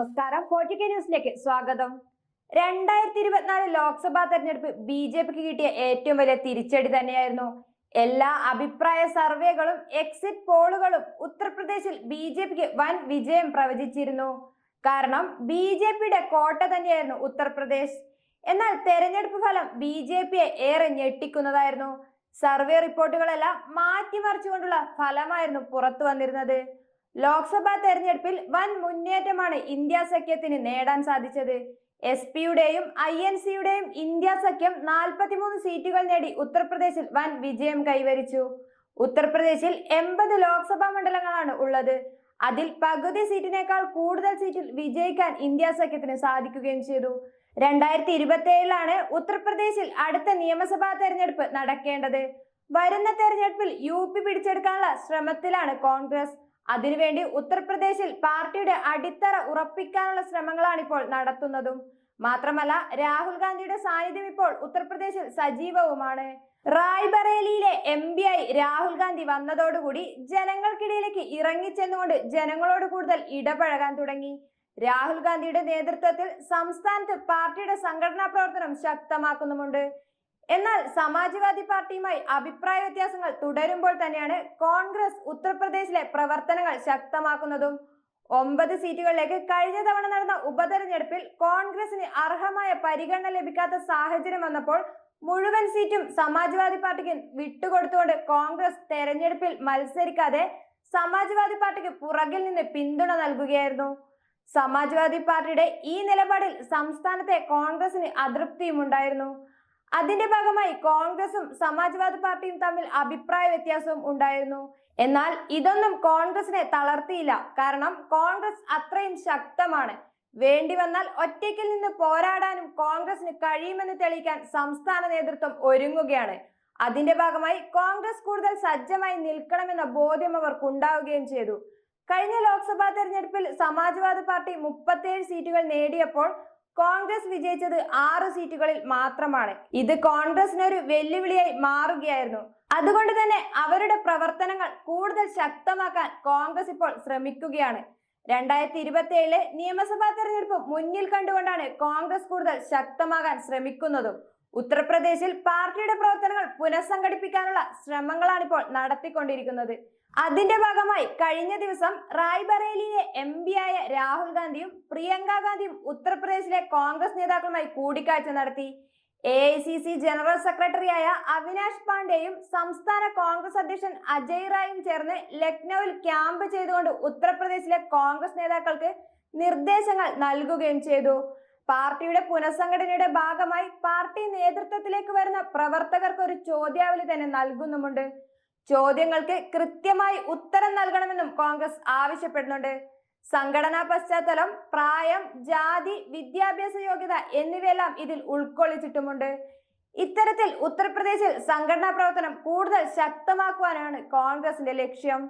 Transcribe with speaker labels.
Speaker 1: നമസ്കാരം. ഫോർട്ടിക്ക ന്യൂസിലേക്ക് സ്വാഗതം. രണ്ടായിരത്തി ഇരുപത്തിനാല് ലോക്സഭാ തെരഞ്ഞെടുപ്പ് ബി ജെ പിക്ക് കിട്ടിയ ഏറ്റവും വലിയ തിരിച്ചടി തന്നെയായിരുന്നു. എല്ലാ അഭിപ്രായ സർവേകളും എക്സിറ്റ് പോളുകളും ഉത്തർപ്രദേശിൽ ബി ജെ പിക്ക് വൻ വിജയം പ്രവചിച്ചിരുന്നു. കാരണം ബി ജെ പിയുടെ കോട്ട തന്നെയായിരുന്നു ഉത്തർപ്രദേശ്. എന്നാൽ തെരഞ്ഞെടുപ്പ് ഫലം ബി ജെ പിയെ ഏറെ ഞെട്ടിക്കുന്നതായിരുന്നു. സർവേ റിപ്പോർട്ടുകളെല്ലാം മാറ്റിമറിച്ചുകൊണ്ടുള്ള ഫലമായിരുന്നു പുറത്തു വന്നിരുന്നത്. ലോക്സഭാ തെരഞ്ഞെടുപ്പിൽ വൻ മുന്നേറ്റമാണ് ഇന്ത്യ സഖ്യത്തിന് നേടാൻ സാധിച്ചത്. എസ് പിയുടെയും ഐ എൻ സിയുടെയും ഇന്ത്യ സഖ്യം നാൽപ്പത്തിമൂന്ന് സീറ്റുകൾ നേടി ഉത്തർപ്രദേശിൽ വൻ വിജയം കൈവരിച്ചു. ഉത്തർപ്രദേശിൽ എൺപത് ലോക്സഭാ മണ്ഡലങ്ങളാണ് ഉള്ളത്. അതിൽ പകുതി സീറ്റിനേക്കാൾ കൂടുതൽ സീറ്റിൽ വിജയിക്കാൻ ഇന്ത്യ സഖ്യത്തിന് സാധിക്കുകയും ചെയ്തു. രണ്ടായിരത്തി ഇരുപത്തി ഏഴിലാണ് ഉത്തർപ്രദേശിൽ അടുത്ത നിയമസഭാ തെരഞ്ഞെടുപ്പ് നടക്കേണ്ടത്. വരുന്ന തെരഞ്ഞെടുപ്പിൽ യു പി പിടിച്ചെടുക്കാനുള്ള ശ്രമത്തിലാണ് കോൺഗ്രസ്. അതിനുവേണ്ടി ഉത്തർപ്രദേശിൽ പാർട്ടിയുടെ അടിത്തറ ഉറപ്പിക്കാനുള്ള ശ്രമങ്ങളാണ് ഇപ്പോൾ നടത്തുന്നതും. മാത്രമല്ല രാഹുൽ ഗാന്ധിയുടെ സാന്നിധ്യം ഇപ്പോൾ ഉത്തർപ്രദേശിൽ സജീവവുമാണ്. റായ്ബറേലിയിലെ എം പി ആയി രാഹുൽ ഗാന്ധി വന്നതോടുകൂടി ജനങ്ങൾക്കിടയിലേക്ക് ഇറങ്ങിച്ചെന്നുകൊണ്ട് ജനങ്ങളോട് കൂടുതൽ ഇടപഴകാൻ തുടങ്ങി. രാഹുൽ ഗാന്ധിയുടെ നേതൃത്വത്തിൽ സംസ്ഥാനത്ത് പാർട്ടിയുടെ സംഘടനാ പ്രവർത്തനം ശക്തമാക്കുന്നുമുണ്ട്. എന്നാൽ സമാജ്വാദി പാർട്ടിയുമായി അഭിപ്രായ വ്യത്യാസങ്ങൾ തുടരുമ്പോൾ തന്നെയാണ് കോൺഗ്രസ് ഉത്തർപ്രദേശിലെ പ്രവർത്തനങ്ങൾ ശക്തമാക്കുന്നതും. ഒമ്പത് സീറ്റുകളിലേക്ക് കഴിഞ്ഞ തവണ നടന്ന ഉപതെരഞ്ഞെടുപ്പിൽ കോൺഗ്രസിന് അർഹമായ പരിഗണന ലഭിക്കാത്ത സാഹചര്യം വന്നപ്പോൾ മുഴുവൻ സീറ്റും സമാജ്വാദി പാർട്ടിക്ക് വിട്ടുകൊടുത്തുകൊണ്ട് കോൺഗ്രസ് തെരഞ്ഞെടുപ്പിൽ മത്സരിക്കാതെ സമാജ്വാദി പാർട്ടിക്ക് പുറകിൽ നിന്ന് പിന്തുണ നൽകുകയായിരുന്നു. സമാജ്വാദി പാർട്ടിയുടെ ഈ നിലപാടിൽ സംസ്ഥാനത്തെ കോൺഗ്രസിന് അതൃപ്തിയും ഉണ്ടായിരുന്നു അതിന്റെ ഭാഗമായി കോൺഗ്രസും സമാജ്വാദി പാർട്ടിയും തമ്മിൽ അഭിപ്രായ വ്യത്യാസവും ഉണ്ടായിരുന്നു. എന്നാൽ ഇതൊന്നും കോൺഗ്രസിനെ തളർത്തിയില്ല. കാരണം കോൺഗ്രസ് അത്രയും ശക്തമാണ്. വേണ്ടി വന്നാൽ ഒറ്റയ്ക്കിൽ നിന്ന് പോരാടാനും കോൺഗ്രസിന് കഴിയുമെന്ന് തെളിയിക്കാൻ സംസ്ഥാന നേതൃത്വം ഒരുങ്ങുകയാണ്. അതിന്റെ ഭാഗമായി കോൺഗ്രസ് കൂടുതൽ സജ്ജമായി നിൽക്കണമെന്ന ബോധ്യം അവർക്ക് ഉണ്ടാവുകയും ചെയ്തു. കഴിഞ്ഞ ലോക്സഭാ തെരഞ്ഞെടുപ്പിൽ സമാജ്വാദി പാർട്ടി മുപ്പത്തേഴ് സീറ്റുകൾ നേടിയപ്പോൾ കോൺഗ്രസ് വിജയിച്ചത് ആറ് സീറ്റുകളിൽ മാത്രമാണ്. ഇത് കോൺഗ്രസിന് ഒരു വെല്ലുവിളിയായി മാറുകയായിരുന്നു. അതുകൊണ്ട് തന്നെ അവരുടെ പ്രവർത്തനങ്ങൾ കൂടുതൽ ശക്തമാക്കാൻ കോൺഗ്രസ് ഇപ്പോൾ ശ്രമിക്കുകയാണ്. രണ്ടായിരത്തി ഇരുപത്തി ഏഴിലെ നിയമസഭാ തെരഞ്ഞെടുപ്പ് മുന്നിൽ കണ്ടുകൊണ്ടാണ് കോൺഗ്രസ് കൂടുതൽ ശക്തമാകാൻ ശ്രമിക്കുന്നതും. ഉത്തർപ്രദേശിൽ പാർട്ടിയുടെ പ്രവർത്തനങ്ങൾ പുനഃസംഘടിപ്പിക്കാനുള്ള ശ്രമങ്ങളാണ് ഇപ്പോൾ നടത്തിക്കൊണ്ടിരിക്കുന്നത്. അതിന്റെ ഭാഗമായി കഴിഞ്ഞ ദിവസം റായ്ബറേലിയിലെ എം പി ആയ രാഹുൽ ഗാന്ധിയും പ്രിയങ്ക ഗാന്ധിയും ഉത്തർപ്രദേശിലെ കോൺഗ്രസ് നേതാക്കളുമായി കൂടിക്കാഴ്ച നടത്തി. A I C C general സെക്രട്ടറിയായ അവിനാഷ് പാണ്ഡെയും സംസ്ഥാന കോൺഗ്രസ് അധ്യക്ഷൻ അജയ് റായും ചേർന്ന് ലക്നൌവിൽ ക്യാമ്പ് ചെയ്തുകൊണ്ട് ഉത്തർപ്രദേശിലെ കോൺഗ്രസ് നേതാക്കൾക്ക് നിർദ്ദേശങ്ങൾ നൽകുകയും ചെയ്തു. പാർട്ടിയുടെ പുനഃസംഘടനയുടെ ഭാഗമായി പാർട്ടി നേതൃത്വത്തിലേക്ക് വരുന്ന പ്രവർത്തകർക്ക് ഒരു ചോദ്യാവലി തന്നെ നൽകുന്നുമുണ്ട്. ചോദ്യങ്ങൾക്ക് കൃത്യമായി ഉത്തരം നൽകണമെന്നും കോൺഗ്രസ് ആവശ്യപ്പെടുന്നുണ്ട്. സംഘടനാ പശ്ചാത്തലം പ്രായം ജാതി വിദ്യാഭ്യാസ യോഗ്യത എന്നിവയെല്ലാം ഇതിൽ ഉൾക്കൊള്ളിച്ചിട്ടുമുണ്ട്. ഇത്തരത്തിൽ ഉത്തർപ്രദേശിൽ സംഘടനാ പ്രവർത്തനം കൂടുതൽ ശക്തമാക്കുവാനാണ് കോൺഗ്രസിന്റെ ലക്ഷ്യം.